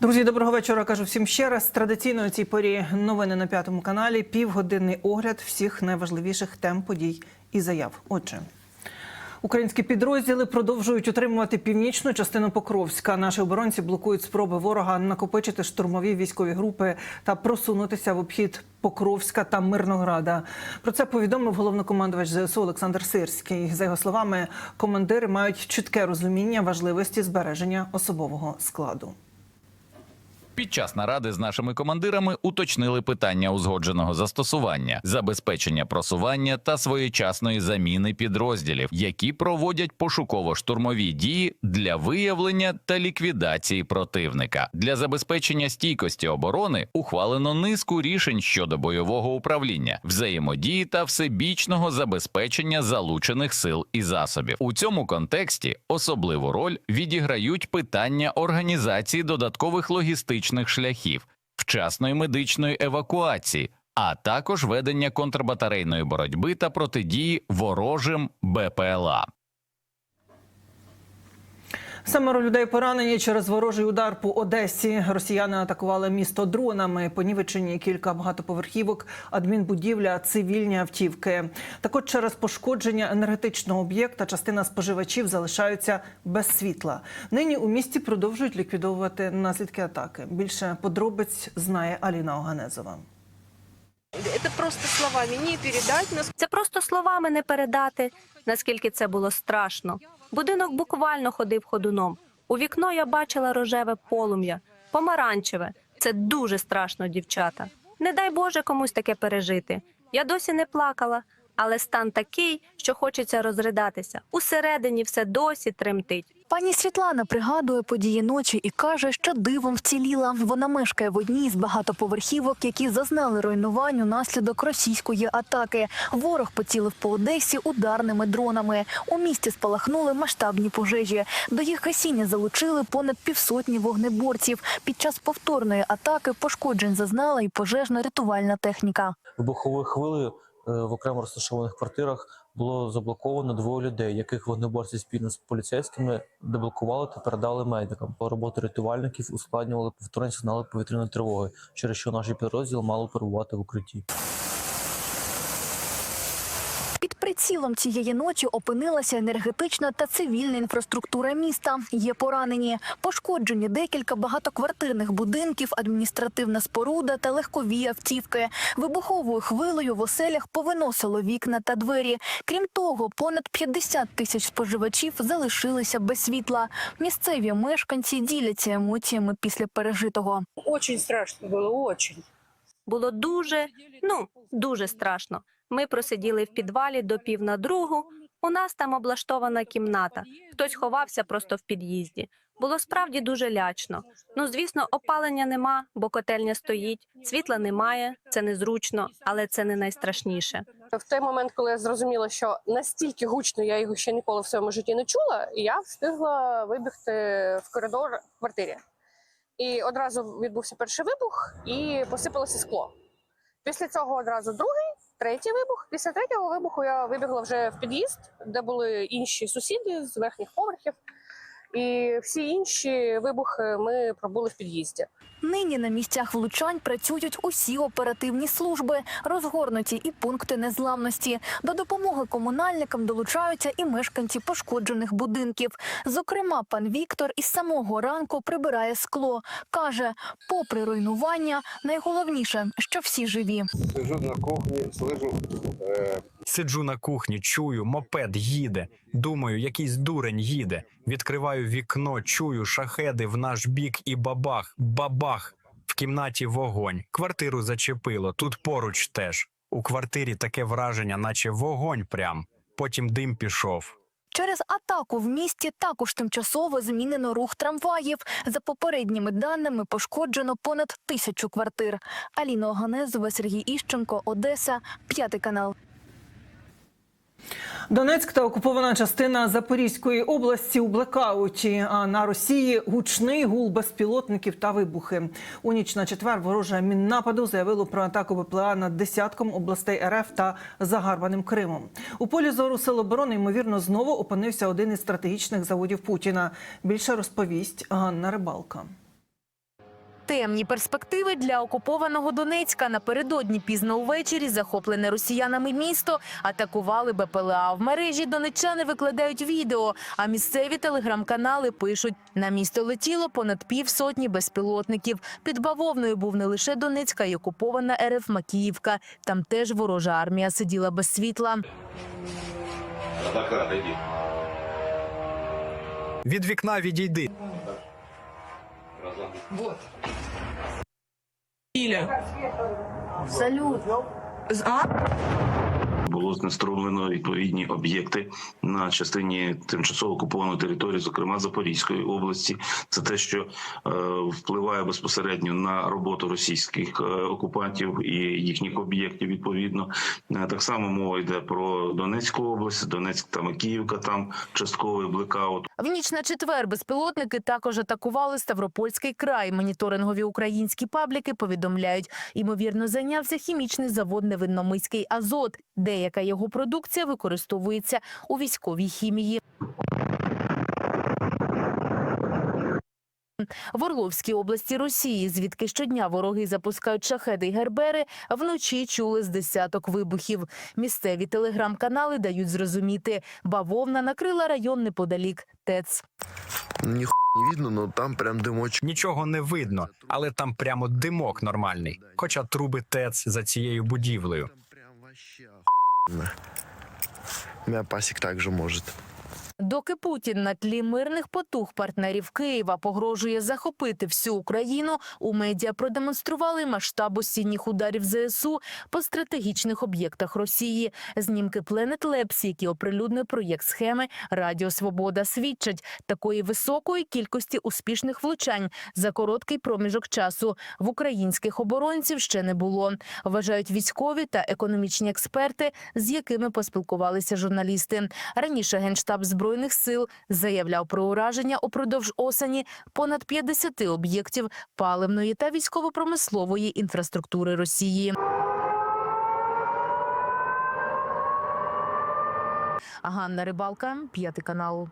Друзі, доброго вечора. Кажу всім ще раз. Традиційно у цій порі новини на п'ятому каналі. Півгодинний огляд всіх найважливіших тем, подій і заяв. Отже. Українські підрозділи продовжують утримувати північну частину Покровська. Наші оборонці блокують спроби ворога накопичити штурмові військові групи та просунутися в обхід Покровська та Мирнограда. Про це повідомив головнокомандувач ЗСУ Олександр Сирський. За його словами, командири мають чітке розуміння важливості збереження особового складу. Під час наради з нашими командирами уточнили питання узгодженого застосування, забезпечення просування та своєчасної заміни підрозділів, які проводять пошуково-штурмові дії для виявлення та ліквідації противника. Для забезпечення стійкості оборони ухвалено низку рішень щодо бойового управління, взаємодії та всебічного забезпечення залучених сил і засобів. У цьому контексті особливу роль відіграють питання організації додаткових логістичних шляхів, вчасної медичної евакуації, а також ведення контрбатарейної боротьби та протидії ворожим БПЛА. Семеро людей поранені через ворожий удар по Одесі. Росіяни атакували місто дронами. Понівечені кілька багатоповерхівок, адмінбудівля, цивільні автівки. Так от через пошкодження енергетичного об'єкта частина споживачів залишаються без світла. Нині у місті продовжують ліквідовувати наслідки атаки. Більше подробиць знає Аліна Оганезова. Это просто словами не передать. Нас Це просто словами не передати, наскільки це було страшно. Будинок буквально ходив ходуном. У вікно я бачила рожеве полум'я, помаранчеве. Це дуже страшно, дівчата. Не дай Боже комусь таке пережити. Я досі не плакала, але стан такий, що хочеться розридатися. Усередині все досі тремтить. Пані Світлана пригадує події ночі і каже, що дивом вціліла. Вона мешкає в одній з багатоповерхівок, які зазнали руйнувань унаслідок російської атаки. Ворог поцілив по Одесі ударними дронами. У місті спалахнули масштабні пожежі. До їх гасіння залучили понад півсотні вогнеборців. Під час повторної атаки пошкоджень зазнала і пожежно-рятувальна техніка. вибуховою хвилею в окремо розташованих квартирах було заблоковано двоє людей, яких вогнеборці спільно з поліцейськими деблокували та передали медикам. Роботу рятувальників ускладнювали повторні сигнали повітряної тривоги, через що наші підрозділи мали перебувати в укритті. Прицілом цієї ночі опинилася енергетична та цивільна інфраструктура міста. Є поранені, пошкоджені декілька багатоквартирних будинків, адміністративна споруда та легкові автівки. Вибуховою хвилею в оселях повиносило вікна та двері. Крім того, понад 50 тисяч споживачів залишилися без світла. Місцеві мешканці діляться емоціями після пережитого. очень страшно было, очень. Було дуже, ну дуже страшно. Ми просиділи в підвалі до пів на другу. У нас там облаштована кімната. Хтось ховався просто в під'їзді. Було справді дуже лячно. Ну, звісно, опалення нема, бо котельня стоїть, світла немає, це незручно, але це не найстрашніше. В той момент, коли я зрозуміла, що настільки гучно я його ще ніколи в своєму житті не чула, я встигла вибігти в коридор квартирі. І одразу відбувся перший вибух і посипалося скло. Після цього одразу другий, третій вибух. Після третього вибуху я вибігла вже в під'їзд, де були інші сусіди з верхніх поверхів. І всі інші вибухи ми пробули в під'їзді. Нині на місцях влучань працюють усі оперативні служби, розгорнуті і пункти незламності. До допомоги комунальникам долучаються і мешканці пошкоджених будинків. Зокрема, пан Віктор із самого ранку прибирає скло. каже, попри руйнування, найголовніше, що всі живі. Сижу на кухні, слышу е, Сиджу на кухні, чую, мопед їде. Думаю, якийсь дурень їде. Відкриваю вікно, чую шахеди в наш бік і бабах, бабах. В кімнаті вогонь. Квартиру зачепило, тут поруч теж. У квартирі таке враження, наче вогонь прям. Потім дим пішов. Через атаку в місті також тимчасово змінено рух трамваїв. За попередніми даними пошкоджено понад тисячу квартир. Аліна Оганезова, Сергій Іщенко, Одеса, п'ятий канал. Донецьк та окупована частина Запорізької області у блекауті. А на Росії гучний гул безпілотників та вибухи. У ніч на четвер вороже міннападу заявило про атаку БПЛА над десятком областей РФ та загарбаним Кримом. У полі зору сил оборони ймовірно знову опинився один із стратегічних заводів Путіна. Більше розповість Ганна Рибалка. Темні перспективи для окупованого Донецька напередодні пізно увечері захоплене росіянами місто атакували БПЛА. В мережі донеччани викладають відео, а місцеві телеграм-канали пишуть: на місто летіло понад півсотні безпілотників. Під бавовною був не лише Донецька й окупована РФ Макіївка. Там теж ворожа армія сиділа без світла. Від вікна відійди. Салют. А? Було знеструмлено відповідні об'єкти на частині тимчасово окупованої території, зокрема Запорізької області. Це те, що е, впливає безпосередньо на роботу російських е, окупантів і їхніх об'єктів. Відповідно, Е, так само мова йде про Донецьку область, Донецьк там і Київка, там частковий блекаут. В ніч на четвер безпілотники також атакували Ставропольський край. Моніторингові українські пабліки повідомляють, ймовірно, зайнявся хімічний завод Невинномиський Азот. Деяка його продукція використовується у військовій хімії. В Орловській області Росії, звідки щодня вороги запускають шахеди й гербери, вночі чули з десяток вибухів. Місцеві телеграм-канали дають зрозуміти, бавовна накрила район неподалік ТЕЦ. Ніхуя не видно, но там прям дымочек. Нічого не видно, але там прямо димок нормальний. Хоча труби ТЕЦ за цією будівлею. Меня пасик также может. Доки Путін на тлі мирних потуг партнерів Києва погрожує захопити всю Україну, у медіа продемонстрували масштаб осінніх ударів ЗСУ по стратегічних об'єктах Росії. Знімки Planet Labs, які оприлюднив проєкт схеми Радіо Свобода, свідчать такої високої кількості успішних влучань за короткий проміжок часу в українських оборонців ще не було. Вважають військові та економічні експерти, з якими поспілкувалися журналісти. Раніше генштаб збройних сил заявляв про ураження упродовж осені понад 50 об'єктів паливної та військово-промислової інфраструктури Росії. Ганна Рибалка, п'ятий канал.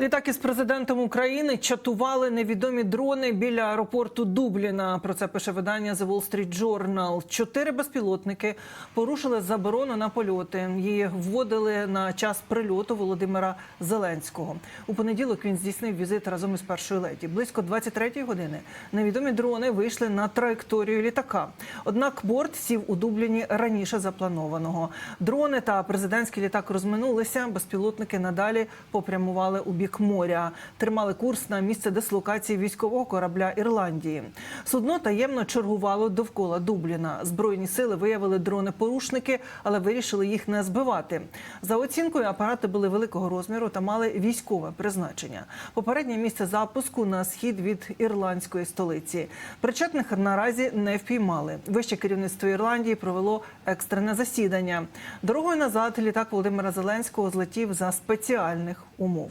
Літак із президентом України чатували невідомі дрони біля аеропорту Дубліна. Про це пише видання The Wall Street Journal. Чотири безпілотники порушили заборону на польоти. Її вводили на час прильоту Володимира Зеленського. У понеділок він здійснив візит разом із першою леді. Близько 23-ї години невідомі дрони вийшли на траєкторію літака. Однак борт сів у Дубліні раніше запланованого. Дрони та президентський літак розминулися. Безпілотники надалі попрямували у бік моря, тримали курс на місце дислокації військового корабля Ірландії. Судно таємно чергувало довкола Дубліна. Збройні сили виявили дрони-порушники, але вирішили їх не збивати. За оцінкою, апарати були великого розміру та мали військове призначення. Попереднє місце запуску на схід від ірландської столиці. Причетних наразі не впіймали. Вище керівництво Ірландії провело екстрене засідання. Дорогою назад літак Володимира Зеленського злетів за спеціальних умов.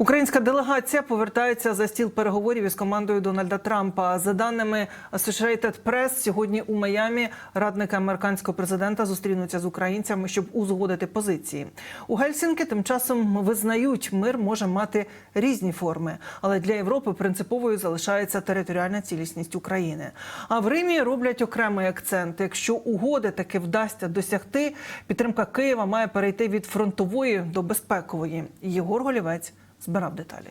Українська делегація повертається за стіл переговорів із командою Дональда Трампа. За даними Associated Press, сьогодні у Майамі радники американського президента зустрінуться з українцями, щоб узгодити позиції. У Гельсінки тим часом визнають, мир може мати різні форми, але для Європи принциповою залишається територіальна цілісність України. А в Римі роблять окремий акцент. Якщо угоди таки вдасться досягти, підтримка Києва має перейти від фронтової до безпекової. Єгор Голівець збирав деталі.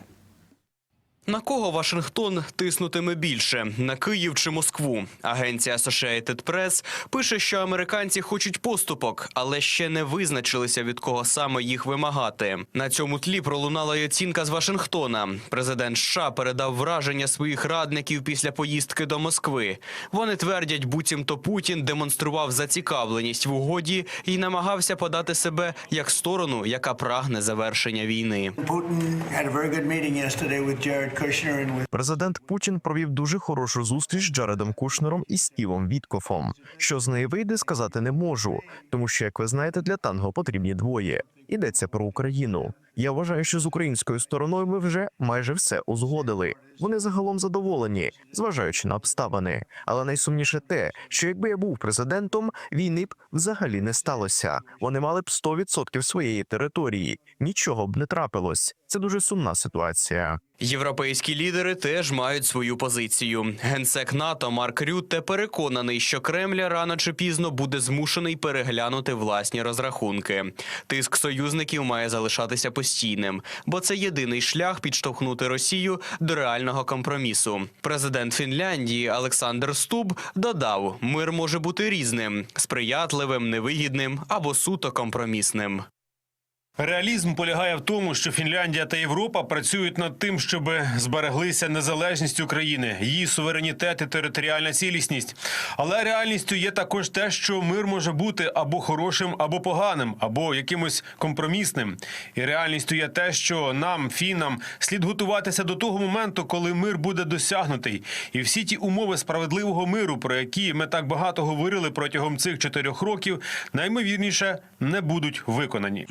На кого Вашингтон тиснутиме більше на Київ чи Москву? Агенція Associated Press пише, що американці хочуть поступок, але ще не визначилися від кого саме їх вимагати. На цьому тлі пролунала й оцінка з Вашингтона. Президент США передав враження своїх радників після поїздки до Москви. Вони твердять, буцімто Путін демонстрував зацікавленість в угоді і намагався подати себе як сторону, яка прагне завершення війни. Президент Путін провів дуже хорошу зустріч з Джаредом Кушнером і Стівом Віткофом. Що з неї вийде, сказати не можу, тому що, як ви знаєте, для танго потрібні двоє. Йдеться про Україну. Я вважаю, що з українською стороною ми вже майже все узгодили. Вони загалом задоволені, зважаючи на обставини. Але найсумніше те, що якби я був президентом, війни б взагалі не сталося. Вони мали б 100% своєї території. Нічого б не трапилось. Це дуже сумна ситуація. Європейські лідери теж мають свою позицію. Генсек НАТО Марк Рютте переконаний, що Кремль рано чи пізно буде змушений переглянути власні розрахунки. Тиск союзників має залишатися постійним, бо це єдиний шлях підштовхнути Росію до реального компромісу. Президент Фінляндії Олександр Стуб додав: мир може бути різним: сприятливим, невигідним або суто компромісним. Реалізм полягає в тому, що Фінляндія та Європа працюють над тим, щоб збереглися незалежність України, її суверенітет і територіальна цілісність. Але реальністю є також те, що мир може бути або хорошим, або поганим, або якимось компромісним. І реальністю є те, що нам, фінам, слід готуватися до того моменту, коли мир буде досягнутий, і всі ті умови справедливого миру, про які ми так багато говорили протягом цих чотирьох років, наймовірніше не будуть виконані.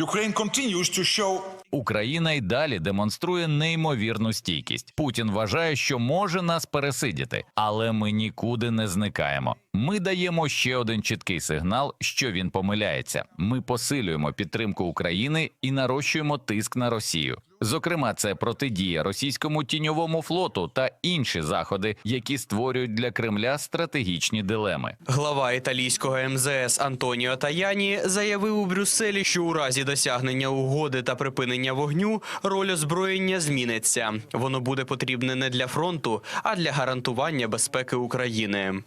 Україна й далі демонструє неймовірну стійкість. Путін вважає, що може нас пересидіти, але ми нікуди не зникаємо. Ми даємо ще один чіткий сигнал, що він помиляється. Ми посилюємо підтримку України і нарощуємо тиск на Росію. Зокрема, це протидія російському тіньовому флоту та інші заходи, які створюють для Кремля стратегічні дилеми. Глава італійського МЗС Антоніо Таяні заявив у Брюсселі, що у разі досягнення угоди та припинення вогню роль озброєння зміниться. Воно буде потрібне не для фронту, а для гарантування безпеки України.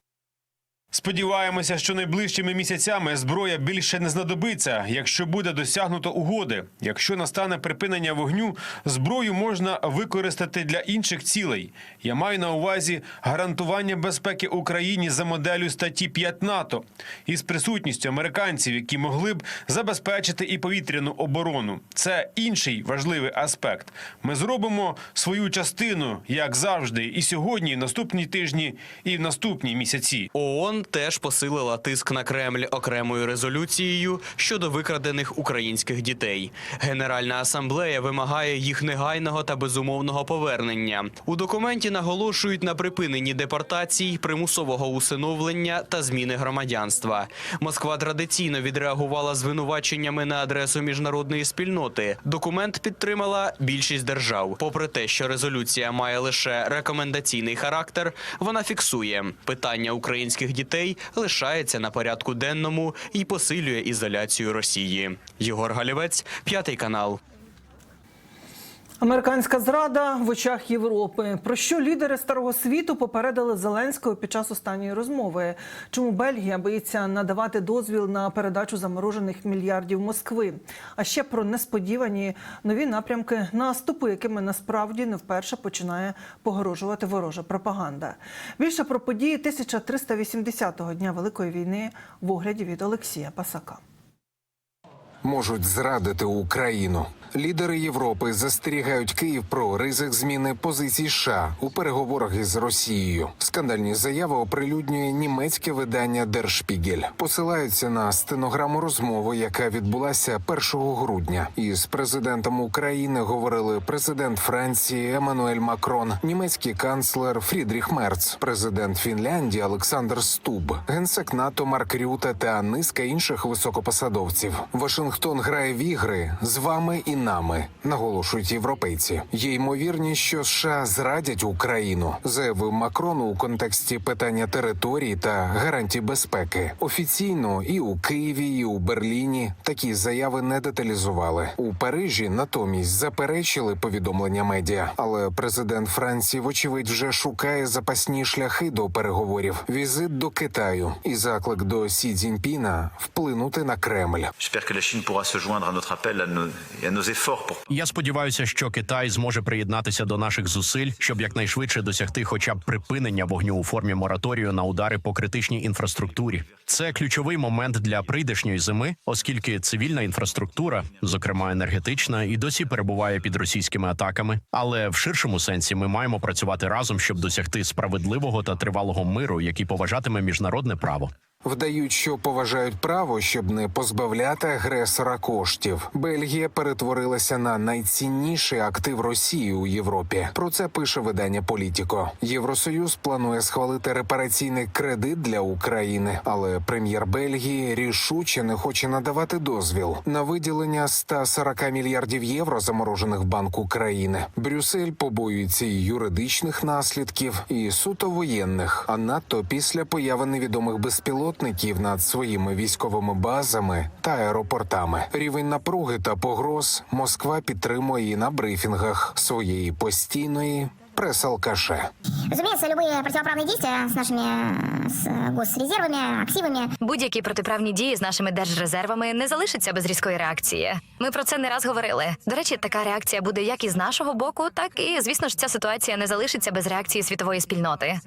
Сподіваємося, що найближчими місяцями зброя більше не знадобиться, якщо буде досягнуто угоди. Якщо настане припинення вогню, зброю можна використати для інших цілей. Я маю на увазі гарантування безпеки Україні за моделлю статті 5 НАТО із присутністю американців, які могли б забезпечити і повітряну оборону. Це інший важливий аспект. Ми зробимо свою частину, як завжди, і сьогодні, і наступні тижні, і в наступні місяці. ООН теж посилила тиск на Кремль окремою резолюцією щодо викрадених українських дітей. Генеральна асамблея вимагає їх негайного та безумовного повернення. У документі наголошують на припиненні депортацій, примусового усиновлення та зміни громадянства. Москва традиційно відреагувала звинуваченнями на адресу міжнародної спільноти. Документ підтримала більшість держав. Попри те, що резолюція має лише рекомендаційний характер, вона фіксує питання українських дітей лишається на порядку денному і посилює ізоляцію Росії. Єгор Галівець, п'ятий канал. Американська зрада в очах Європи. Про що лідери старого світу попередили Зеленського під час останньої розмови? Чому Бельгія боїться надавати дозвіл на передачу заморожених мільярдів Москви? А ще про несподівані нові напрямки наступу, якими насправді не вперше починає погрожувати ворожа пропаганда. Більше про події 1380-го дня Великої війни в огляді від Олексія Пасака. можуть зрадити Україну. Лідери Європи застерігають Київ про ризик зміни позицій США у переговорах із Росією. Скандальні заяви оприлюднює німецьке видання Держпігель. Посилаються на стенограму розмови, яка відбулася 1 грудня. Із президентом України говорили президент Франції Еммануель Макрон, німецький канцлер Фрідріх Мерц, президент Фінляндії Олександр Стуб, генсек НАТО Марк Рюте та низка інших високопосадовців. Вашингтон грає в ігри з вами і нами, наголошують європейці. Є ймовірність, що США зрадять Україну, заявив Макрон у контексті питання території та гарантій безпеки. Офіційно і у Києві, і у Берліні такі заяви не деталізували. У Парижі натомість заперечили повідомлення медіа. Але президент Франції, вочевидь, вже шукає запасні шляхи до переговорів. Візит до Китаю і заклик до Сі Цзіньпіна вплинути на Кремль. Я сподіваюся, що Китай зможе приєднатися до наших зусиль, щоб якнайшвидше досягти хоча б припинення вогню у формі мораторію на удари по критичній інфраструктурі. Це ключовий момент для прийдешньої зими, оскільки цивільна інфраструктура, зокрема енергетична, і досі перебуває під російськими атаками. Але в ширшому сенсі ми маємо працювати разом, щоб досягти справедливого та тривалого миру, який поважатиме міжнародне право. Вдають, що поважають право, щоб не позбавляти агресора коштів. Бельгія перетворилася на найцінніший актив Росії у Європі. Про це пише видання Політіко. Євросоюз планує схвалити репараційний кредит для України, але прем'єр Бельгії рішуче не хоче надавати дозвіл на виділення 140 мільярдів євро, заморожених в Банку країни. Брюссель побоюється і юридичних наслідків, і суто воєнних, а надто після появи невідомих безпілотників над своїми військовими базами та аеропортами. Рівень напруги та погроз Москва підтримує і на брифінгах своєї постійної прес-алкаше. Разумеется, любые противоправные действия с нашими э, с госрезервами, активами. Будь-які протиправні дії з нашими держрезервами не залишаться без різкої реакції. Ми про це не раз говорили. До речі, така реакція буде як із нашого боку, так і звісно ж ця ситуація не залишиться без реакції світової спільноти.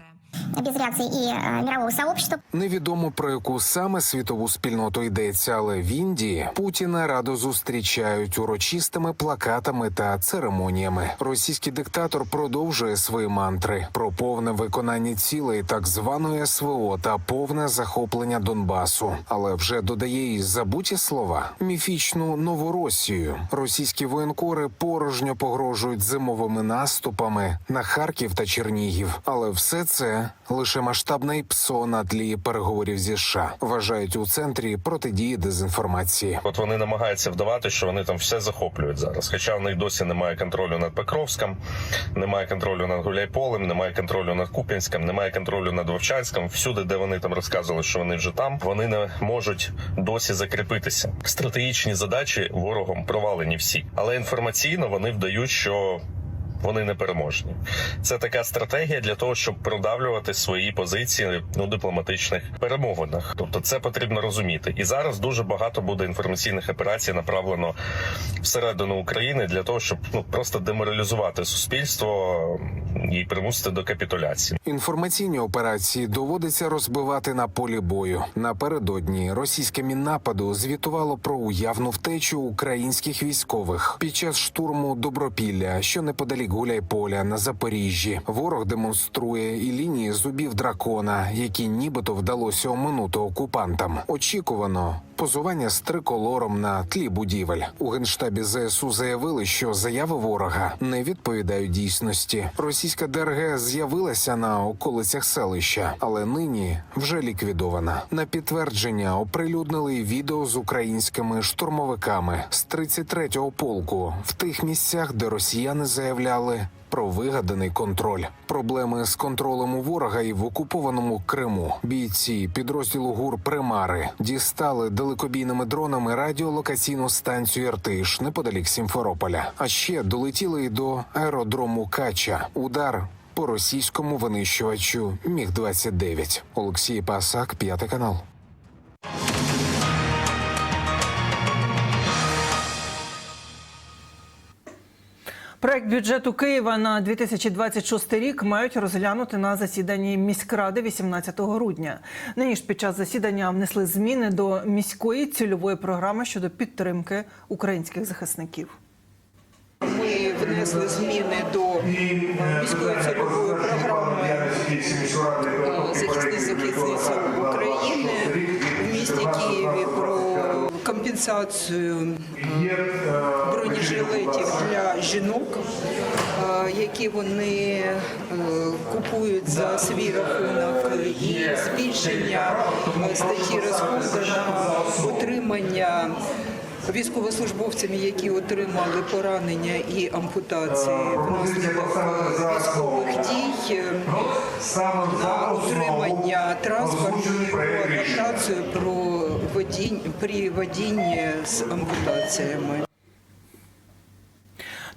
Без реакции и э, мирового сообщества. Невідомо про яку саме світову спільноту йдеться, але в Індії Путіна радо зустрічають урочистими плакатами та церемоніями. Російський диктатор продовжує свої мантри про повне виконання цілей так званої СВО та повне захоплення Донбасу, але вже додає і забуті слова міфічну Новоросію. Російські воєнкори порожньо погрожують зимовими наступами на Харків та Чернігів, але все це лише масштабне ПСО на тлі переговорів зі США. Вважають у центрі протидії дезінформації. От вони намагаються вдавати, що вони там все захоплюють зараз. Хоча в них досі немає контролю над Покровськом, немає контролю над Гуляйполем, немає контролю над Куп'янськом, немає контролю над Вовчанськом. Всюди, де вони там розказували, що вони вже там, вони не можуть досі закріпитися. Стратегічні задачі ворогом провалені всі, але інформаційно вони вдають, що. Вони не переможні. Це така стратегія для того, щоб продавлювати свої позиції у дипломатичних перемовинах. Тобто, це потрібно розуміти. І зараз дуже багато буде інформаційних операцій направлено всередину України для того, щоб ну просто деморалізувати суспільство і примусити до капітуляції. Інформаційні операції доводиться розбивати на полі бою. Напередодні російське міннападу звітувало про уявну втечу українських військових під час штурму Добропілля, що неподалік Гуляйполя на Запоріжжі. Ворог демонструє і лінії зубів дракона, які нібито вдалося оминути окупантам. Очікувано. Позування з триколором на тлі будівель у генштабі ЗСУ заявили, що заяви ворога не відповідають дійсності. Російська ДРГ з'явилася на околицях селища, але нині вже ліквідована. На підтвердження оприлюднили відео з українськими штурмовиками з 33-го полку в тих місцях, де росіяни заявляли. Про вигаданий контроль, проблеми з контролем у ворога і в окупованому Криму. Бійці підрозділу ГУР Примари дістали далекобійними дронами радіолокаційну станцію Іртиш неподалік Сімферополя. А ще долетіли й до аеродрому Кача. Удар по російському винищувачу Міг 29 Олексій Пасак, п'ятий канал. Проект бюджету Києва на 2026 рік мають розглянути на засіданні міськради 18 грудня. Нині ж під час засідання внесли зміни до міської цільової програми щодо підтримки українських захисників. Ми внесли зміни до е, міської цільової програми е, захисних захисниць компенсацію е, бронежилетів для жінок, е, які вони е, купують за свій рахунок, і збільшення статті розходу на утримання військовослужбовцями, які отримали поранення і ампутації внаслідок е, військових дій е, на утримання транспорту про адаптацію про водінь при водінні з ампутаціями.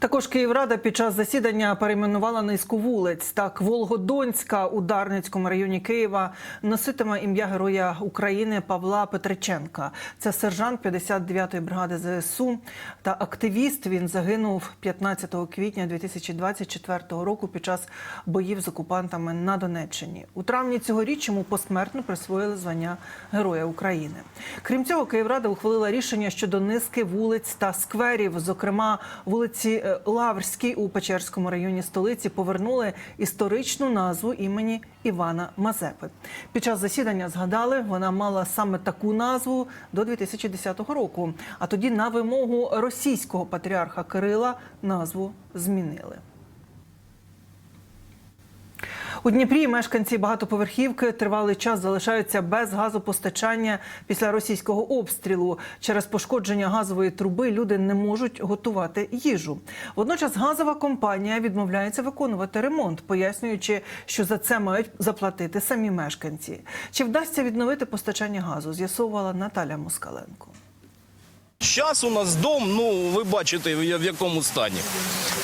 Також Київрада під час засідання перейменувала низку вулиць. Так, Волгодонська у Дарницькому районі Києва носитиме ім'я Героя України Павла Петриченка. Це сержант 59-ї бригади ЗСУ та активіст. Він загинув 15 квітня 2024 року під час боїв з окупантами на Донеччині. У травні цьогоріч йому посмертно присвоїли звання Героя України. Крім цього, Київрада ухвалила рішення щодо низки вулиць та скверів, зокрема вулиці е, Лаврській у Печерському районі столиці повернули історичну назву імені Івана Мазепи. Під час засідання згадали, вона мала саме таку назву до 2010 року. А тоді на вимогу російського патріарха Кирила назву змінили. У Дніпрі мешканці багатоповерхівки тривалий час залишаються без газопостачання після російського обстрілу. Через пошкодження газової труби люди не можуть готувати їжу. Водночас газова компанія відмовляється виконувати ремонт, пояснюючи, що за це мають заплатити самі мешканці. Чи вдасться відновити постачання газу? З'ясовувала Наталя Москаленко. Зараз у нас дом, ну ви бачите, в якому стані.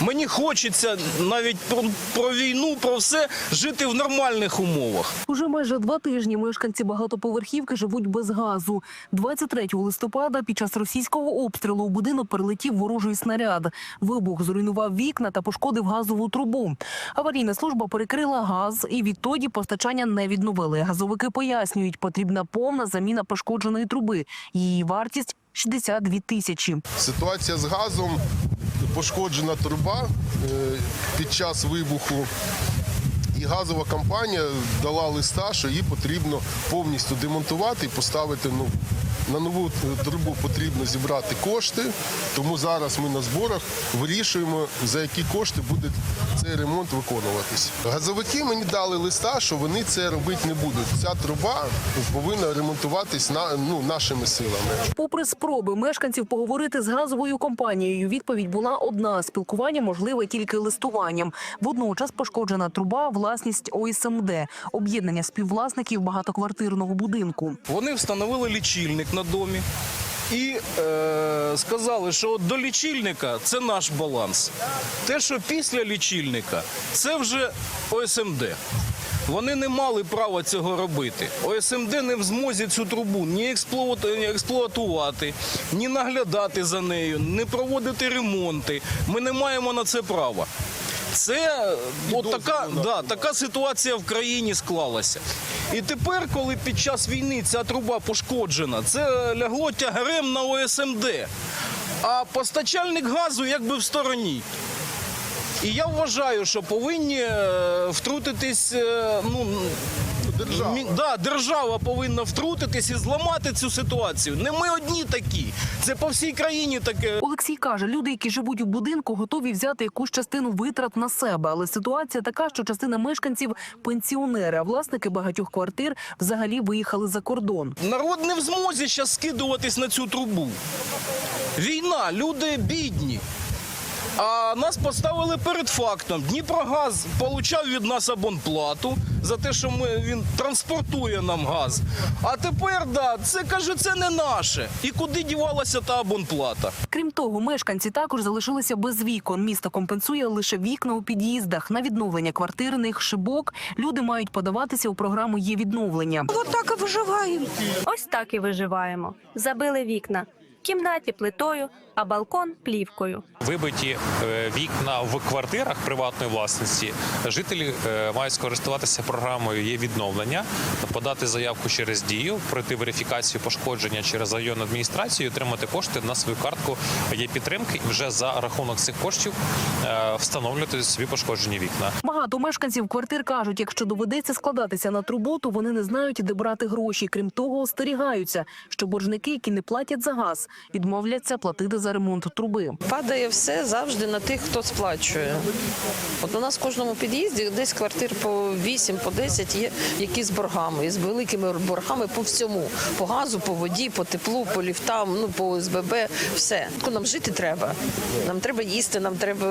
Мені хочеться навіть про, про війну, про все жити в нормальних умовах. Уже майже два тижні мешканці багатоповерхівки живуть без газу. 23 листопада під час російського обстрілу у будинок прилетів ворожий снаряд. Вибух зруйнував вікна та пошкодив газову трубу. Аварійна служба перекрила газ і відтоді постачання не відновили. Газовики пояснюють, потрібна повна заміна пошкодженої труби. Її вартість 62 тисячі. Ситуація з газом, пошкоджена труба е, під час вибуху. І газова компанія дала листа, що її потрібно повністю демонтувати і поставити ну, на нову трубу потрібно зібрати кошти. Тому зараз ми на зборах вирішуємо, за які кошти буде цей ремонт виконуватись. Газовики мені дали листа, що вони це робити не будуть. Ця труба повинна ремонтуватись на, ну, нашими силами. Попри спроби мешканців поговорити з газовою компанією, відповідь була одна: спілкування можливе тільки листуванням. Водночас пошкоджена труба власність ОСМД – об'єднання співвласників багатоквартирного будинку. Вони встановили лічильник на домі і е, сказали, що до лічильника це наш баланс. Те, що після лічильника, це вже ОСМД. Вони не мали права цього робити. ОСМД не в змозі цю трубу ні експлуатувати, ні наглядати за нею, не проводити ремонти. Ми не маємо на це права. Це от така, да, така ситуація в країні склалася. І тепер, коли під час війни ця труба пошкоджена, це лягло тягарем на ОСМД. А постачальник газу якби в стороні. І я вважаю, що повинні е, втрутитись. е, Ну, держава. Да, держава повинна втрутитись і зламати цю ситуацію. Не ми одні такі. Це по всій країні таке. Олексій каже, люди, які живуть у будинку, готові взяти якусь частину витрат на себе. Але ситуація така, що частина мешканців пенсіонери, а власники багатьох квартир взагалі виїхали за кордон. Народ не в змозі зараз скидуватись на цю трубу. Війна, люди бідні. А нас поставили перед фактом. Дніпрогаз получав від нас абонплату за те, що ми, він транспортує нам газ. А тепер, да, це каже, це не наше. І куди дівалася та абонплата? Крім того, мешканці також залишилися без вікон. Місто компенсує лише вікна у під'їздах. На відновлення квартирних шибок люди мають подаватися у програму є відновлення. От так і виживаємо. Ось так і виживаємо. Забили вікна. В кімнаті плитою, а балкон плівкою. Вибиті е, вікна в квартирах приватної власності. Жителі е, мають скористуватися програмою є відновлення, подати заявку через дію, пройти верифікацію пошкодження через районну адміністрацію, і отримати кошти на свою картку є підтримки і вже за рахунок цих коштів е, встановлювати собі пошкоджені вікна. Багато мешканців квартир кажуть, якщо доведеться складатися на трубу, то вони не знають, де брати гроші. Крім того, остерігаються, що боржники, які не платять за газ, відмовляться платити за ремонт труби. Падає все завжди на тих, хто сплачує. От у нас в кожному під'їзді десь квартир по 8, по 10 є, які з боргами, і з великими боргами по всьому. По газу, по воді, по теплу, по ліфтам, ну по ОСББ, все. Нам жити треба. Нам треба їсти, нам треба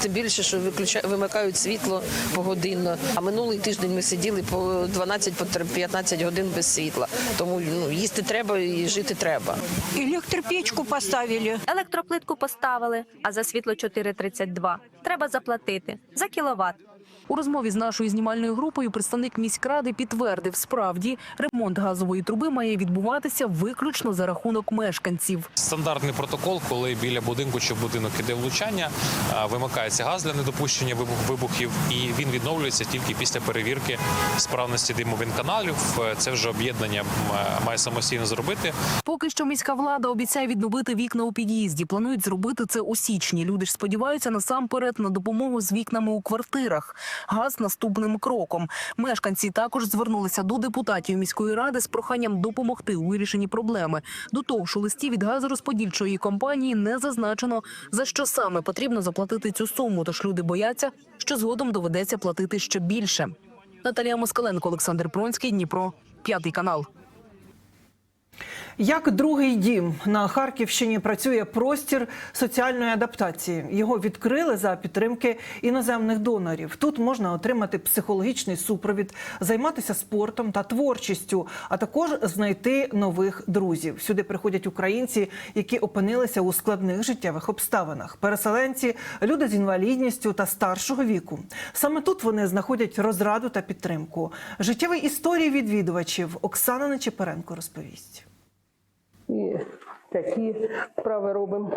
тим більше, що виключають, вимикають світло погодинно. А минулий тиждень ми сиділи по 12 по 15 годин без світла. Тому ну, їсти треба і жити треба. Електропечку поставили. Електроплитку поставили, а за світло 4,32. Треба заплатити за кіловат. У розмові з нашою знімальною групою представник міськради підтвердив, справді ремонт газової труби має відбуватися виключно за рахунок мешканців. Стандартний протокол, коли біля будинку чи будинок іде влучання, вимикається газ для недопущення вибух- вибухів, і він відновлюється тільки після перевірки справності димовинканалів. Е, Це вже об'єднання е, має самостійно зробити. Поки що міська влада обіцяє відновити вікна у під'їзді. Планують зробити це у січні. Люди ж сподіваються насамперед на допомогу з вікнами у квартирах. Газ наступним кроком. Мешканці також звернулися до депутатів міської ради з проханням допомогти у вирішенні проблеми. До того ж, у листі від газорозподільчої компанії не зазначено за що саме потрібно заплатити цю суму. Тож люди бояться, що згодом доведеться платити ще більше. Наталія Москаленко, Олександр Пронський, Дніпро, п'ятий канал. Як другий дім на Харківщині працює простір соціальної адаптації. Його відкрили за підтримки іноземних донорів. Тут можна отримати психологічний супровід, займатися спортом та творчістю, а також знайти нових друзів. Сюди приходять українці, які опинилися у складних життєвих обставинах. Переселенці, люди з інвалідністю та старшого віку. Саме тут вони знаходять розраду та підтримку. Життєві історії відвідувачів Оксана Нечипоренко розповість. І такі вправи робимо.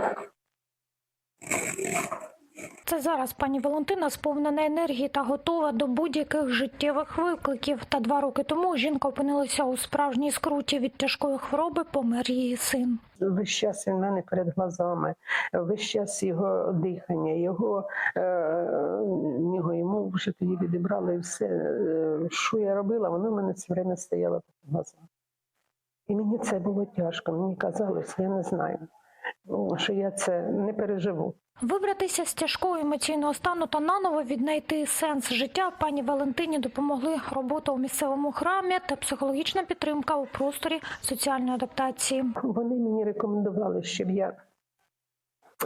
Це зараз пані Валентина сповнена енергії та готова до будь-яких життєвих викликів. Та два роки тому жінка опинилася у справжній скруті від тяжкої хвороби. Помер її син. Весь час він в мене перед глазами, весь час його дихання, його е, нього йому вже тоді відібрали і все. Е, Що я робила, воно в мене все время стояло перед глазами. І мені це було тяжко. Мені казалось, я не знаю, ну, що я це не переживу. Вибратися з тяжкого емоційного стану та наново віднайти сенс життя пані Валентині допомогли робота у місцевому храмі та психологічна підтримка у просторі соціальної адаптації. Вони мені рекомендували, щоб я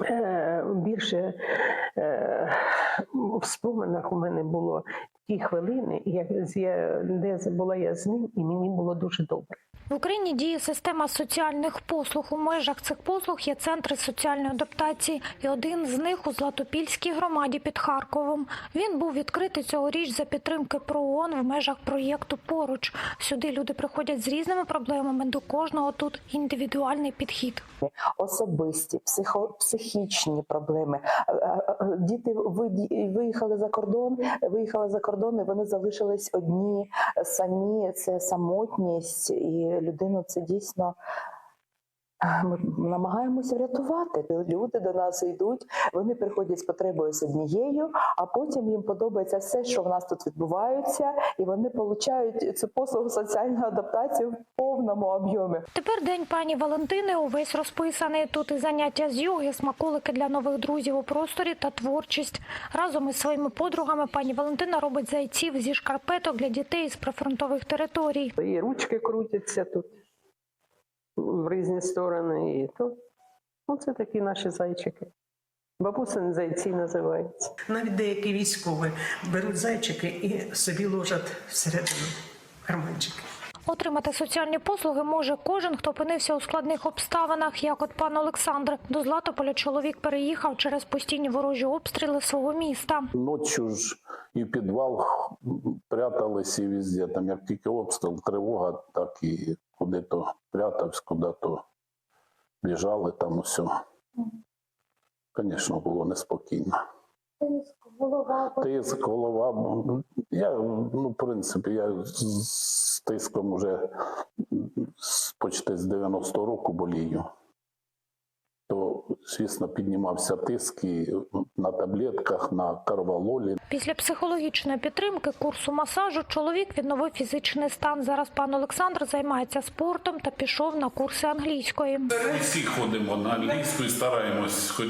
е, більше е, в споминах у мене було ті хвилини, як де була я з ним, і мені було дуже добре. В Україні діє система соціальних послуг. У межах цих послуг є центри соціальної адаптації, і один з них у Златопільській громаді під Харковом. Він був відкритий цьогоріч за підтримки ПРООН в межах проєкту Поруч. Сюди люди приходять з різними проблемами. До кожного тут індивідуальний підхід. особисті, психо, психічні проблеми. Е, е, е, Діти ви- виїхали за кордон, виїхали за кордон, і вони залишились одні самі. Це самотність, і людину це дійсно. Ми намагаємося врятувати. Люди до нас йдуть, вони приходять з потребою з однією, а потім їм подобається все, що в нас тут відбувається, і вони отримують цю послугу соціальної адаптації в повному об'ємі. Тепер день пані Валентини увесь розписаний. Тут і заняття з йоги, смаколики для нових друзів у просторі та творчість. Разом із своїми подругами пані Валентина робить зайців зі шкарпеток для дітей з прифронтових територій. І ручки крутяться тут в різні сторони. І то, ну, це такі наші зайчики. Бабусин зайці називаються. Навіть деякі військові беруть зайчики і собі ложать всередину карманчики. Отримати соціальні послуги може кожен, хто опинився у складних обставинах, як от пан Олександр. До Златополя чоловік переїхав через постійні ворожі обстріли свого міста. Ночью ж і в підвал прятались і везде. Там як тільки обстріл, тривога, так і куди-то прятався, куди-то біжали там усе. Звісно, було неспокійно. Тиск, голова. Я, ну, в принципі, я з- з тиском вже почти з 90 року болію. То, звісно, піднімався тиск і на таблетках, на карвалолі. Після психологічної підтримки курсу масажу чоловік відновив фізичний стан. Зараз пан Олександр займається спортом та пішов на курси англійської. Ми Всі ходимо на англійську і стараємось хоч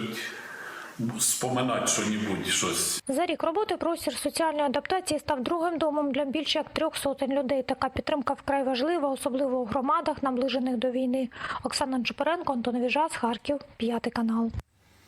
споминати що-небудь, щось. За рік роботи простір соціальної адаптації став другим домом для більше як трьох сотень людей. Така підтримка вкрай важлива, особливо у громадах, наближених до війни. Оксана Джипаренко, Антон Віжас, Харків, п'ятий канал.